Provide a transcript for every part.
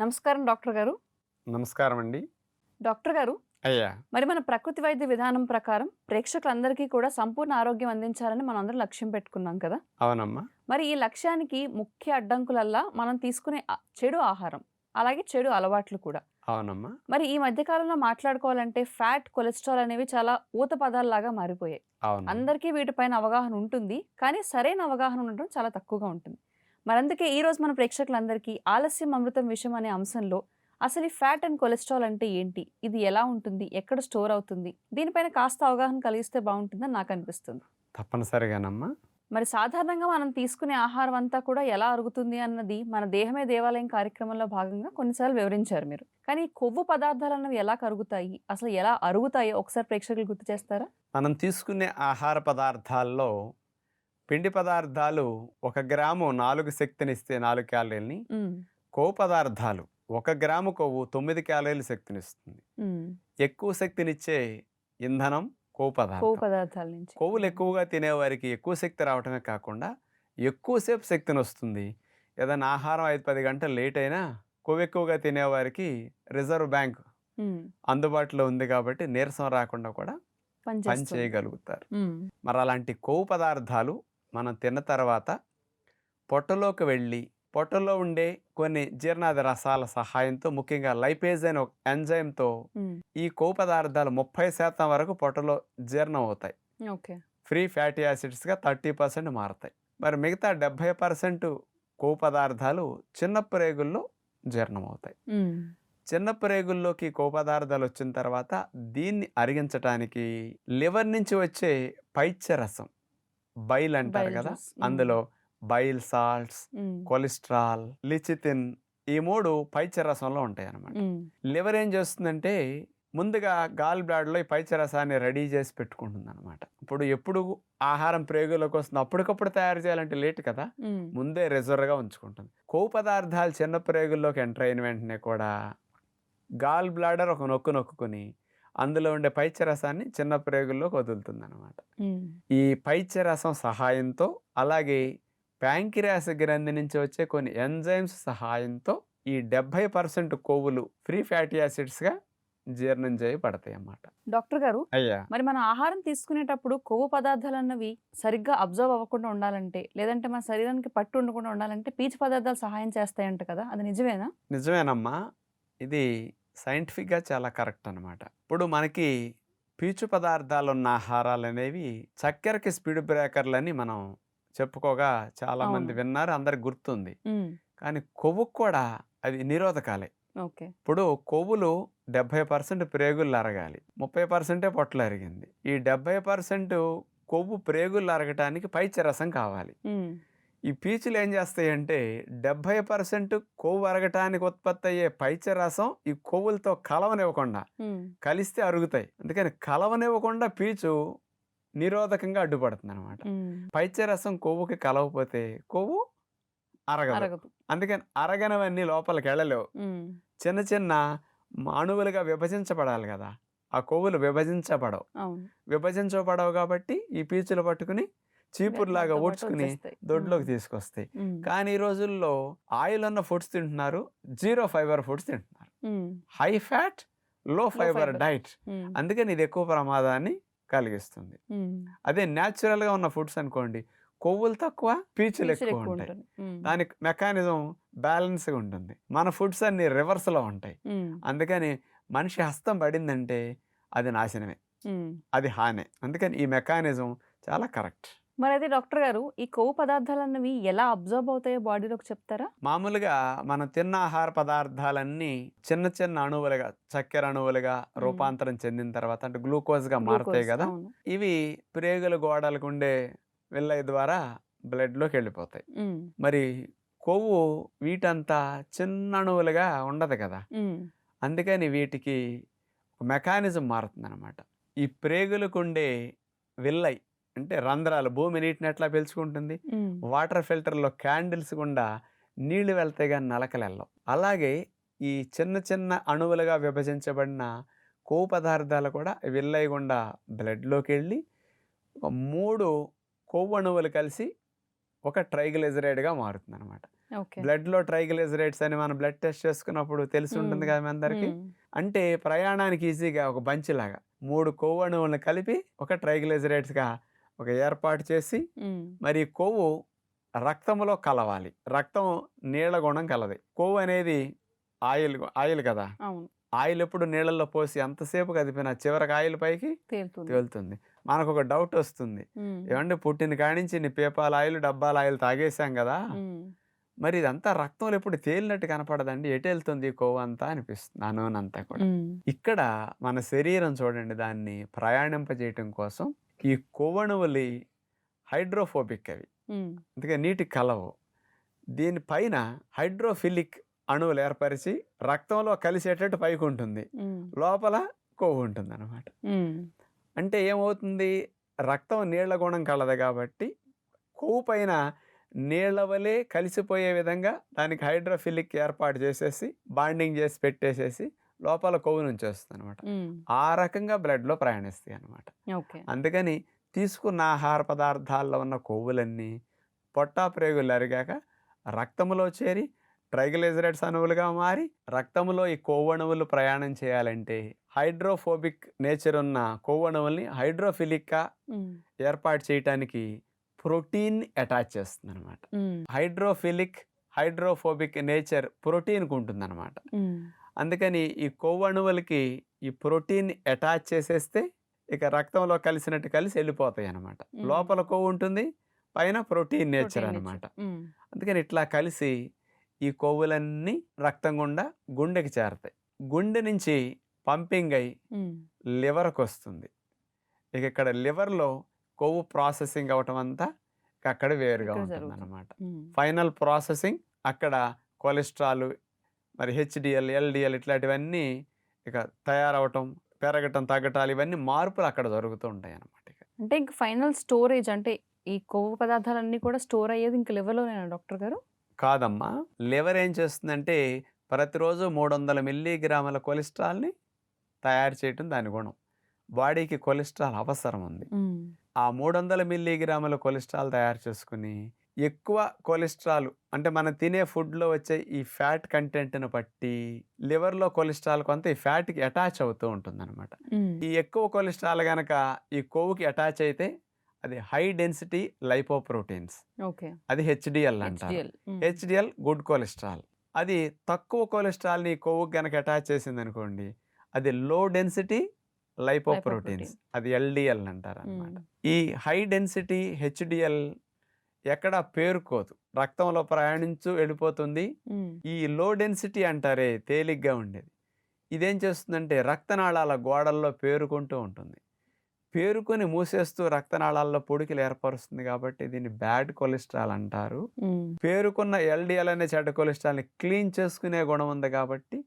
నమస్కారం డాక్టర్ గారు. నమస్కారం అండి డాక్టర్ గారు అయ్యా. మరి మన ప్రకృతి వైద్య విధానం ప్రకారం ప్రేక్షకులందరికీ కూడా సంపూర్ణ ఆరోగ్యం అందించాలని మనం అందరం లక్ష్యం పెట్టుకున్నాం కదా? అవునమ్మా. మరి ఈ లక్ష్యానికి ముఖ్య అడ్డంకులల్లా మనం తీసుకునే ఆ- చెడు ఆహారం అలాగే చెడు అలవాట్లు కూడా. అవునమ్మా. మరి ఈ మధ్య కాలంలో మాట్లాడుకోవాలంటే ఫ్యాట్ కొలెస్ట్రాల్ అనేవి చాలా ఊత పదాల్లాగా మారిపోయాయి. అవును. అందరికీ వీటిపైన అవగాహన ఉంటుంది కానీ సరైన అవగాహన ఉండడం చాలా తక్కువగా ఉంటుంది. మరి అందుకే ఈ రోజు మన ప్రేక్షకులందరికీ ఆలస్యం అమృతం విషయం అనే అంశంలో అసలు ఈ ఫ్యాట్ అండ్ కొలెస్ట్రాల్ అంటే ఏంటి? ఇది ఎలా ఉంటుంది? ఎక్కడ స్టోర్ అవుతుంది? దీనిపైన కాస్త అవగాహన కలిగిస్తే బాగుంటుందని నాకు అనిపిస్తుంది. తప్పనిసరిగానమ్మా. మరి సాధారణంగా మనం తీసుకునే ఆహారం అంతా కూడా ఎలా అరుగుతుంది అన్నది మన దేహమే దేవాలయం కార్యక్రమంలో భాగంగా కొన్నిసార్లు వివరించారు మీరు. కానీ కొవ్వు పదార్థాలు అన్నవి ఎలా కరుగుతాయి? అసలు ఎలా అరుగుతాయో ఒకసారి ప్రేక్షకులు గుర్తు చేస్తారా? మనం తీసుకునే ఆహార పదార్థాల్లో పిండి పదార్థాలు ఒక గ్రాము నాలుగు శక్తినిస్తే నాలుగు క్యాలరీలని. కొవ్వు పదార్థాలు ఒక గ్రాము కొవ్వు తొమ్మిది క్యాలరీలు శక్తినిస్తుంది. ఎక్కువ శక్తినిచ్చే ఇంధనం కొవ్వు కొవ్వు పదార్థం పదార్థాల కొవ్వులు ఎక్కువగా తినేవారికి ఎక్కువ శక్తి రావటమే కాకుండా ఎక్కువసేపు శక్తిని వస్తుంది ఏదైనా ఆహారం ఐదు పది గంటలు లేట్ అయినా కొవ్వు ఎక్కువగా తినేవారికి రిజర్వ్ బ్యాంక్ అందుబాటులో ఉంది కాబట్టి నీరసం రాకుండా కూడా పని పనిచేస్తుంది. చేయగలుగుతారు. ఉమ్, మరి అలాంటి కొవ్వు పదార్థాలు మనం తిన్న తర్వాత పొట్టలోకి వెళ్ళి పొట్టలో ఉండే కొన్ని జీర్ణాది రసాల సహాయంతో ముఖ్యంగా లైపేజ్ అనే ఒక ఎంజైమ్తో ఈ కొవ్వు పదార్థాలు ముప్పై శాతం వరకు పొట్టలో జీర్ణం అవుతాయి. ఫ్రీ ఫ్యాటీ యాసిడ్స్గా థర్టీ పర్సెంట్ మారుతాయి. మరి మిగతా డెబ్భై పర్సెంట్ కొవ్వు పదార్థాలు చిన్న ప్రేగుల్లో జీర్ణం అవుతాయి. చిన్న ప్రేగుల్లోకి కొవ్వు పదార్థాలు వచ్చిన తర్వాత దీన్ని అరిగించడానికి లివర్ నుంచి వచ్చే పైత్యరసం బైల్ అంటారు కదా. అందులో బైల్ సాల్ట్స్ కొలెస్ట్రాల్ లిచితిన్ ఈ మూడు పైత్యరసంలో ఉంటాయి అన్నమాట ఉమ్, లివర్ ఏం చేస్తుందంటే ముందుగా గాల్ బ్లాడ్లో ఈ పైచరసాన్ని రెడీ చేసి పెట్టుకుంటుంది అనమాట ఇప్పుడు ఎప్పుడు ఆహారం ప్రేగులోకి వస్తుంది అప్పటికప్పుడు తయారు చేయాలంటే లేట్ కదా! ముందే రిజర్వ్గా ఉంచుకుంటుంది. కొవ్వు పదార్థాలు చిన్న ప్రేగుల్లోకి ఎంటర్ అయిన వెంటనే కూడా గాల్ బ్లాడర్ ఒక నొక్కు నొక్కుని అందులో ఉండే పైచరసాన్ని చిన్న ప్రేగుల్లోకి వదులుతుంది అనమాట ఈ పైచరసం సహాయంతో అలాగే ప్యాంకిరాస్ గ్రంథి నుంచి వచ్చే కొన్ని ఎంజైమ్స్ సహాయంతో ఈ డెబ్భై పర్సెంట్ కొవ్వులు ఫ్రీ ఫ్యాటీ యాసిడ్స్గా జీర్ణం చేయబడతాయి అన్నమాట డాక్టర్ గారు అయ్యా. మరి మనం ఆహారం తీసుకునేటప్పుడు కొవ్వు పదార్థాలు అన్నవి సరిగ్గా అబ్జర్వ్ అవ్వకుండా ఉండాలంటే లేదంటే మన శరీరానికి పట్టు ఉండకుండా ఉండాలంటే పీచు పదార్థాలు సహాయం చేస్తాయంట కదా అది నిజమేనా? నిజమేనమ్మా. ఇది సైంటిఫిక్గా చాలా కరెక్ట్ అనమాట ఇప్పుడు మనకి పీచు పదార్థాలు ఉన్న ఆహారాలు అనేవి చక్కెరకి స్పీడ్ బ్రేకర్లని మనం చెప్పుకోగా చాలా మంది. విన్నారు అందరికి గుర్తుంది. కానీ కొవ్వుకు కూడా అవి నిరోధకాలే. ఇప్పుడు కొవ్వులు డెబ్బై పర్సెంట్ ప్రేగులు అరగాలి. ముప్పై పర్సెంటే పొట్టలు అరిగింది. ఈ డెబ్బై పర్సెంట్ కొవ్వు ప్రేగులు అరగటానికి పైచరసం కావాలి. ఈ పీచులు ఏం చేస్తాయంటే డెబ్బై పర్సెంట్ కొవ్వు అరగటానికి ఉత్పత్తి అయ్యే పైచరసం ఈ కొవ్వులతో కలవనివ్వకుండా కలిస్తే అరుగుతాయి. అందుకని కలవనివ్వకుండా పీచు నిరోధకంగా అడ్డుపడుతుంది అనమాట ఉమ్, పైచరసం కొవ్వుకి కలవకపోతే కొవ్వు అరగదు. అందుకని అరగనవన్నీ లోపలికి వెళ్ళలేవు. చిన్న చిన్న అణువులుగా విభజించబడాలి కదా. ఆ కొవ్వులు విభజించబడవు. విభజించబడవు కాబట్టి ఈ పీచులు పట్టుకుని చీపురులాగా వచ్చేస్తాయి. దొడ్లోకి తీసుకొస్తాయి. కానీ ఈ రోజుల్లో ఆయిల్ ఉన్న ఫుడ్స్ తింటున్నారు జీరో ఫైబర్ ఫుడ్స్ తింటున్నారు. హై ఫ్యాట్లో ఫైబర్. డైట్. అందుకని ఇది ఎక్కువ ప్రమాదాన్ని కలిగిస్తుంది. అదే natural గా ఉన్న ఫుడ్స్ అనుకోండి కొవ్వులు తక్కువ పీచులు ఎక్కువ ఉంటాయి. దానికి మెకానిజం బ్యాలెన్స్గా ఉంటుంది. మన ఫుడ్స్ అన్ని రివర్స్లో ఉంటాయి. అందుకని మనిషి హస్తం పడిందంటే అది నాశనమే. అది హానే. అందుకని ఈ మెకానిజం చాలా కరెక్ట్. మరి అయితే డాక్టర్ గారు ఈ కొవ్వు పదార్థాలు అన్నవి ఎలా అబ్జర్వ్ అవుతాయో బాడీలోకి చెప్తారా? మామూలుగా మనం తిన్న ఆహార పదార్థాలన్నీ చిన్న చిన్న అణువులుగా చక్కెర అణువులుగా రూపాంతరం చెందిన తర్వాత అంటే గ్లూకోజ్గా మారుతాయి గ్లూకోజ్, కదా. ఇవి ప్రేగుల గోడలకు ఉండే విల్లై ద్వారా బ్లడ్లోకి వెళ్ళిపోతాయి. ఉమ్, మరి కొవ్వు వీటంతా చిన్న అణువులుగా ఉండదు కదా అందుకని వీటికి మెకానిజం మారుతుంది అనమాట ఈ ప్రేగులకు ఉండే విల్లై అంటే రంధ్రాలు భూమి నీటిని ఎట్లా పీల్చుకుంటుంది? వాటర్ ఫిల్టర్లో క్యాండిల్స్ గుండా నీళ్ళు వెళ్తాయి కానీ నలకలు వెళ్ళవు. అలాగే ఈ చిన్న చిన్న అణువులుగా విభజించబడిన కొవ్వు పదార్థాలు కూడా విల్లై గుండా బ్లడ్లోకి వెళ్ళి మూడు కొవ్వు అణువులు కలిసి ఒక ట్రైగ్లిజరైడ్గా మారుతుంది అనమాట బ్లడ్లో ట్రైగ్లిజరైడ్స్ అని మనం బ్లడ్ టెస్ట్ చేసుకున్నప్పుడు తెలిసి ఉంటుంది. కదా మీ అందరికి. అంటే ప్రయాణానికి ఈజీగా ఒక బంచి లాగా మూడు కొవ్వు అణువులను కలిపి ఒక ట్రైగ్లిజరైడ్స్గా ఒక ఏర్పాటు చేసి. మరి కొవ్వు రక్తంలో కలవాలి. రక్తం నీళ్ళ గుణం కలది. కొవ్వు అనేది ఆయిల్ ఆయిల్ కదా. ఆయిల్ ఎప్పుడు నీళ్ళల్లో పోసి ఎంతసేపు కదిపినా చివరికి ఆయిల్ పైకి తేలుతుంది. తేలుతుంది. మనకు ఒక డౌట్ వస్తుంది. ఏమంటే పుట్టిన కానించి నీ పేపాల ఆయిల్ డబ్బాల ఆయిల్ తాగేసాం కదా. మరి ఇదంతా రక్తంలో ఎప్పుడు తేలినట్టు కనపడదండి. ఎటు వెళ్తుంది అంతా అనిపిస్తుంది. ఆ నూనె అంతా కూడా. ఇక్కడ మన శరీరం చూడండి దాన్ని ప్రయాణింపజేయటం కోసం ఈ కొవ్వణువులి హైడ్రోఫోబిక్ అవి. అందుకే నీటి కలవు దీనిపైన హైడ్రోఫిలిక్ అణువులు ఏర్పరిచి రక్తంలో కలిసేటట్టు పైకి ఉంటుంది. లోపల కొవ్వు ఉంటుంది అనమాట. అంటే ఏమవుతుంది రక్తం నీళ్ళ గుణం కలదు కాబట్టి కొవ్వు పైన నీళ్ళ వలె కలిసిపోయే విధంగా దానికి హైడ్రోఫిలిక్ ఏర్పాటు చేసేసి బాండింగ్ చేసి పెట్టేసేసి లోపల కొవ్వు నుంచి వస్తుంది అనమాట. ఆ రకంగా బ్లడ్లో ప్రయాణిస్తాయి అనమాట అందుకని తీసుకున్న ఆహార పదార్థాల్లో ఉన్న కొవ్వులన్నీ పొట్టా ప్రేగులు అరిగాక రక్తములో చేరి ట్రైగ్లిజరైడ్స్ అణువులుగా మారి రక్తములో ఈ కొవ్వణువులు ప్రయాణం చేయాలంటే హైడ్రోఫోబిక్ నేచర్ ఉన్న కొవ్వణువుల్ని హైడ్రోఫిలిక్గా. ఏర్పాటు చేయటానికి ప్రోటీన్ అటాచ్ చేస్తుంది అనమాట. హైడ్రోఫిలిక్ హైడ్రోఫోబిక్ నేచర్ ప్రోటీన్కి ఉంటుంది అనమాట మ్మ్. అందుకని ఈ కొవ్వణువులకి ఈ ప్రోటీన్ అటాచ్ చేసేస్తే ఇక రక్తంలో కలిసినట్టు కలిసి వెళ్ళిపోతాయి అనమాట. లోపల కొవ్వు ఉంటుంది పైన ప్రోటీన్ నేచర్ అనమాట. అందుకని ఇట్లా కలిసి ఈ కొవ్వులన్నీ రక్తం గుండా గుండెకి చేరతాయి గుండె నుంచి పంపింగ్ అయి. లివర్కి వస్తుంది ఇక ఇక్కడ లివర్లో కొవ్వు ప్రాసెసింగ్ అవటం అంతా అక్కడ వేరుగా ఉంటుంది. అనమాట. ఫైనల్ ప్రాసెసింగ్ అక్కడ కొలెస్ట్రాల్ మరి హెచ్డిఎల్ ఎల్డిఎల్ ఇట్లాంటివన్నీ ఇక తయారవటం పెరగటం తగ్గటాలు ఇవన్నీ మార్పులు అక్కడ జరుగుతూ ఉంటాయి అన్నమాట ఇక. అంటే ఇంక ఫైనల్ స్టోరేజ్ అంటే ఈ కొవ్వు పదార్థాలన్నీ కూడా స్టోర్ అయ్యేది ఇంక లివర్లోనేనా డాక్టర్ గారు? కాదమ్మా. లివర్ ఏం చేస్తుందంటే ప్రతిరోజు మూడు వందల మిల్లీగ్రాముల కొలెస్ట్రాల్ని తయారు చేయటం దాని గుణం. బాడీకి కొలెస్ట్రాల్ అవసరం ఉంది. ఆ మూడు వందల మిల్లీగ్రాముల కొలెస్ట్రాల్ తయారు చేసుకుని ఎక్కువ కొలెస్ట్రాల్ అంటే మనం తినే ఫుడ్లో వచ్చే ఈ ఫ్యాట్ కంటెంట్ను బట్టి లివర్లో కొలెస్ట్రాల్ కొంత ఈ ఫ్యాట్కి అటాచ్ అవుతూ ఉంటుంది అనమాట. ఈ ఎక్కువ కొలెస్ట్రాల్ కనుక ఈ కొవ్వుకి అటాచ్ అయితే అది హై డెన్సిటీ లైపోప్రోటీన్స్. ఓకే. అది హెచ్డిఎల్ అంటారు. హెచ్డిఎల్. HDL good cholesterol. అది తక్కువ కొలెస్ట్రాల్ని కొవ్వుకి కనుక అటాచ్ చేసింది అనుకోండి అది లో డెన్సిటీ లైపోప్రోటీన్స్. అది ఎల్డిఎల్ అంటారు అనమాట ఈ హై డెన్సిటీ హెచ్డిఎల్ ఎక్కడ పేరుకోదు. రక్తంలో ప్రయాణించు వెళ్ళిపోతుంది. ఈ లో డెన్సిటీ అంటారే తేలిగ్గా ఉండేది. ఇదేం చేస్తుందంటే రక్తనాళాల గోడల్లో పేరుకుంటూ ఉంటుంది. పేరుకొని మూసేస్తూ రక్తనాళాల్లో పొడికలు ఏర్పరుస్తుంది కాబట్టి దీన్ని బ్యాడ్ కొలెస్ట్రాల్ అంటారు. పేరుకున్న ఎల్డిఎల్ అనే చెడ్డ కొలెస్ట్రాల్ని క్లీన్ చేసుకునే గుణం ఉంది కాబట్టి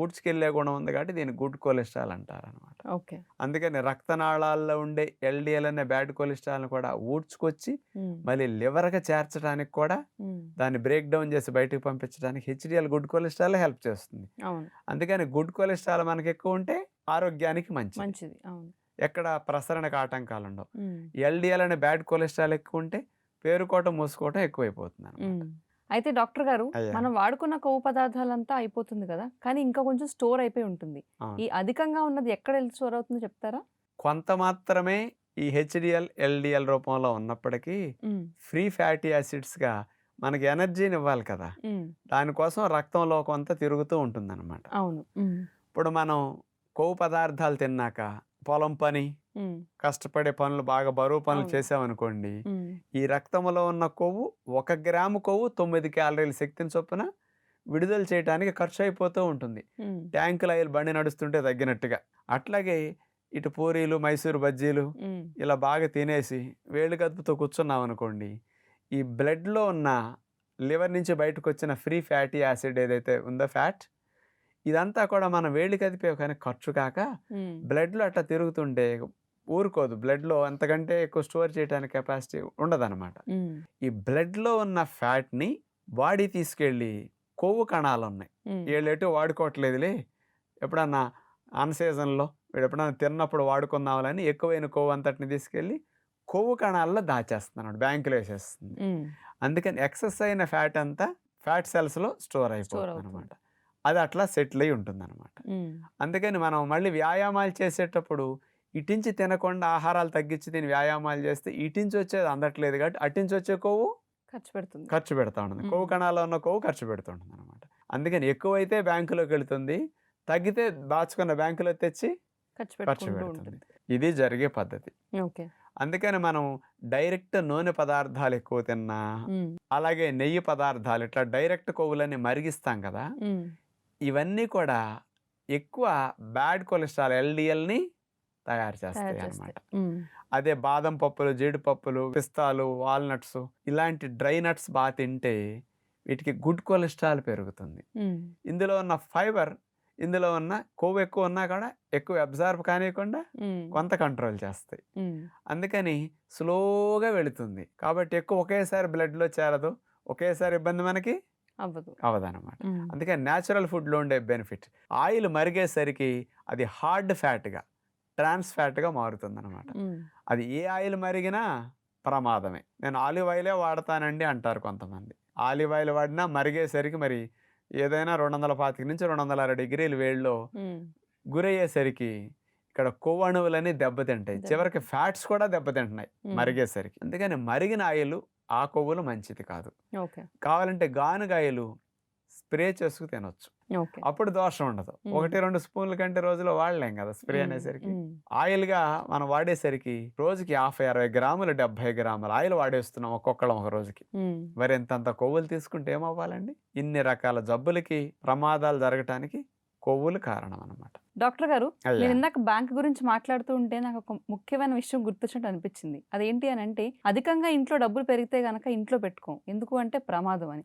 ఊడ్చుకెళ్ళే గుణం ఉంది కాబట్టి దీన్ని గుడ్ కొలెస్ట్రాల్ అంటారు అనమాట ఓకే. అందుకని రక్తనాళాల్లో ఉండే ఎల్డిఎల్ అనే బ్యాడ్ కొలెస్ట్రాల్ని కూడా ఊడ్చుకొచ్చి మళ్ళీ లివర్గా చేర్చడానికి కూడా దాన్ని బ్రేక్ డౌన్ చేసి బయటకు పంపించడానికి హెచ్డిఎల్ గుడ్ కొలెస్ట్రాల్ హెల్ప్ చేస్తుంది. అందుకని గుడ్ కొలెస్ట్రాల్ మనకి ఎక్కువ ఉంటే ఆరోగ్యానికి మంచిది. మంచిది. అవును. ఎక్కడ ప్రసరణకు ఆటంకాలు ఉండవు. ఎల్డిఎల్ అనే బ్యాడ్ కొలెస్ట్రాల్ ఎక్కువ ఉంటే పేరుకోవటం మూసుకోవటం ఎక్కువైపోతుంది అన్నమాట. మ్మ్. అయితే డాక్టర్ గారు. మనం వాడుకున్న కొవ్వు పదార్థాలంతా అయిపోతుంది కదా కానీ ఇంకా కొంచెం స్టోర్ అయిపోయి ఉంటుంది అవును. ఈ అధికంగా ఉన్నది ఎక్కడ స్టోర్ అవుతుందో చెప్తారా కొంత మాత్రమే ఈ హెచ్డిఎల్ ఎల్డిఎల్ రూపంలో ఉన్నప్పటికీ. ఫ్రీ ఫ్యాటీ యాసిడ్స్గా మనకి ఎనర్జీని ఇవ్వాలి కదా. దానికోసం రక్తంలో కొంత తిరుగుతూ ఉంటుందన్నమాట అవును మ్మ్. ఇప్పుడు మనం కొవ్వు పదార్థాలు తిన్నాక పొలం పని. కష్టపడే పనులు బాగా బరువు పనులు. చేసామనుకోండి. ఈ రక్తంలో ఉన్న కొవ్వు ఒక గ్రాము కొవ్వు తొమ్మిది క్యాలరీల శక్తిని చొప్పున విడుదల చేయడానికి ఖర్చు అయిపోతూ ఉంటుంది. ట్యాంకుల ఆయిల్ బండి నడుస్తుంటే తగ్గినట్టుగా అట్లాగే ఇటు పూరీలు మైసూరు బజ్జీలు. ఇలా బాగా తినేసి వేళ్ళు కదుపుతో కూర్చున్నాం అనుకోండి ఈ బ్లడ్లో ఉన్న లివర్ నుంచి బయటకు వచ్చిన ఫ్రీ ఫ్యాటీ యాసిడ్ ఏదైతే ఉందో ఫ్యాట్ ఇదంతా కూడా మనం వేళ్ళు కదిపే కానీ ఖర్చు కాక. బ్లడ్లో అట్లా తిరుగుతుంటే ఊరుకోదు బ్లడ్లో అంతకంటే ఎక్కువ స్టోర్ చేయడానికి కెపాసిటీ ఉండదన్నమాట. ఈ బ్లడ్లో ఉన్న ఫ్యాట్ని బాడీ తీసుకెళ్ళి కొవ్వు కణాలు ఉన్నాయి మ్మ్. వీళ్ళు ఎటు వాడుకోవట్లేదులే ఎప్పుడన్నా అన్ సీజన్లో వీడు ఎప్పుడన్నా తిన్నప్పుడు వాడుకుందామని ఎక్కువైన కొవ్వు అంతటిని తీసుకెళ్ళి కొవ్వు కణాల్లో దాచేస్తున్నాడు బ్యాంకులో వేసేస్తుంది. అందుకని ఎక్సెస్ అయిన ఫ్యాట్ అంతా ఫ్యాట్ సెల్స్లో స్టోర్ అయిపోతుంది. అనమాట అది అట్లా సెటిల్ అయి ఉంటుంది అనమాట ఉమ్, అందుకని మనం మళ్ళీ వ్యాయామాలు చేసేటప్పుడు ఇటించి తినకుండా ఆహారాలు తగ్గించి తిని వ్యాయామాలు చేస్తే ఇటించి వచ్చేది అందట్లేదు కాబట్టి అటించి వచ్చే కొవ్వు ఖర్చు పెడుతుంది. ఖర్చు పెడతా ఉంటుంది. కొవ్వు కణాల్లో ఉన్న కొవ్వు ఖర్చు పెడుతుంటుంది అనమాట అందుకని ఎక్కువైతే బ్యాంకులోకి వెళ్తుంది. తగ్గితే దాచుకున్న బ్యాంకులో తెచ్చి ఖర్చు పెడుతుంది. ఉంటుంది. ఇది జరిగే పద్ధతి. ఓకే. అందుకని మనం డైరెక్ట్ నూనె పదార్థాలు ఎక్కువ తిన్నా అలాగే నెయ్యి పదార్థాలు ఇట్లా డైరెక్ట్ కొవ్వులని మరిగిస్తాం కదా. ఇవన్నీ కూడా ఎక్కువ బ్యాడ్ కొలెస్ట్రాల్ ఎల్డిఎల్ని తయారు చేస్తాయి ఉమ్, అదే బాదం పప్పులు జీడిపప్పులు పిస్తాలు వాల్నట్స్ ఇలాంటి డ్రై నట్స్ బాగా తింటే వీటికి గుడ్ కొలెస్ట్రాల్ పెరుగుతుంది. ఇందులో ఉన్న ఫైబర్ ఇందులో ఉన్న కొవ్వు ఎక్కువ ఉన్నా కూడా ఎక్కువ అబ్జర్వ్ కానివ్వకుండా ఉమ్, కొంత కంట్రోల్ చేస్తాయి. అందుకని స్లోగా వెళుతుంది. కాబట్టి ఎక్కువ ఒకేసారి బ్లడ్లో చేరదు. ఒకేసారి ఇబ్బంది మనకి అవ్వదు. అవదనమాట ఉమ్, అందుకని న్యాచురల్ ఫుడ్లో ఉండే బెనిఫిట్. ఆయిల్ మరిగేసరికి అది హార్డ్ ఫ్యాట్గా ట్రాన్స్ ఫ్యాట్గా మారుతుంది అనమాట అది ఏ ఆయిల్ మరిగినా ప్రమాదమే. నేను ఆలివ్ ఆయిలే వాడతానండి అంటారు కొంతమంది. ఆలివ్ ఆయిల్ వాడినా మరిగేసరికి మరి ఏదైనా రెండు వందల పాతిక నుంచి రెండు వందల అరవై డిగ్రీల వేడిలో గురయ్యేసరికి ఇక్కడ కొవ్వు అణువులని దెబ్బతింటాయి. దెబ్బ- చివరికి ఫ్యాట్స్ కూడా దెబ్బతింటున్నాయి మరిగేసరికి. అందుకని మరిగిన ఆయిల్ ఆ కొవ్వులు మంచిది కాదు. ఓకే. కావాలంటే గానుగాయలు స్ప్రే చేసుకు తినొచ్చు. అప్పుడు దోషం ఉండదు. ఒకటి రెండు స్పూన్ల కంటే రోజులో వాడలేం కదా స్ప్రే అనేసరికి. ఆయిల్గా మనం వాడేసరికి రోజుకి యాభై అరవై గ్రాములు డెబ్బై గ్రాములు ఆయిల్ వాడేస్తున్నాం ఒక్కొక్కళ్ళం ఒక రోజుకి. మరి ఇంతంత కొవ్వులు తీసుకుంటే ఏమవ్వాలండి? ఇన్ని రకాల జబ్బులకి ప్రమాదాలు జరగటానికి కొవ్వులు కారణం అనమాట డాక్టర్ గారు మీరు ఇందాక బ్యాంక్ గురించి మాట్లాడుతూ ఉంటే నాకు ఒక ముఖ్యమైన విషయం గుర్తొచ్చినట్టు అనిపించింది అదేంటి అని అంటే అధికంగా ఇంట్లో డబ్బులు పెరిగితే గనక ఇంట్లో పెట్టుకోం. ఎందుకు అంటే ప్రమాదం అని.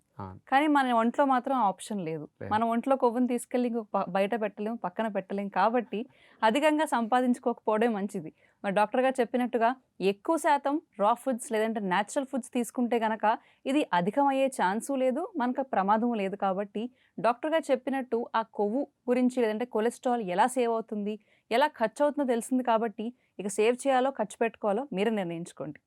కానీ మన ఒంట్లో మాత్రం ఆప్షన్ లేదు. మన ఒంట్లో కొవ్వుని తీసుకెళ్ళి బయట పెట్టలేము పక్కన పెట్టలేము. కాబట్టి అధికంగా సంపాదించుకోకపోవడమే మంచిది. మరి డాక్టర్ గారు చెప్పినట్టుగా ఎక్కువ శాతం రా ఫుడ్స్ లేదంటే న్యాచురల్ ఫుడ్స్ తీసుకుంటే కనుక ఇది అధికమయ్యే ఛాన్సు లేదు మనకు ప్రమాదం లేదు కాబట్టి డాక్టర్ గారు చెప్పినట్టు ఆ కొవ్వు గురించి లేదంటే కొలెస్ట్రాల్ ఎలా సేవ్ అవుతుంది ఎలా ఖర్చు అవుతుందో తెలిసింది కాబట్టి ఇక సేవ్ చేయాలో ఖర్చు పెట్టుకోవాలో మీరే నిర్ణయించుకోండి.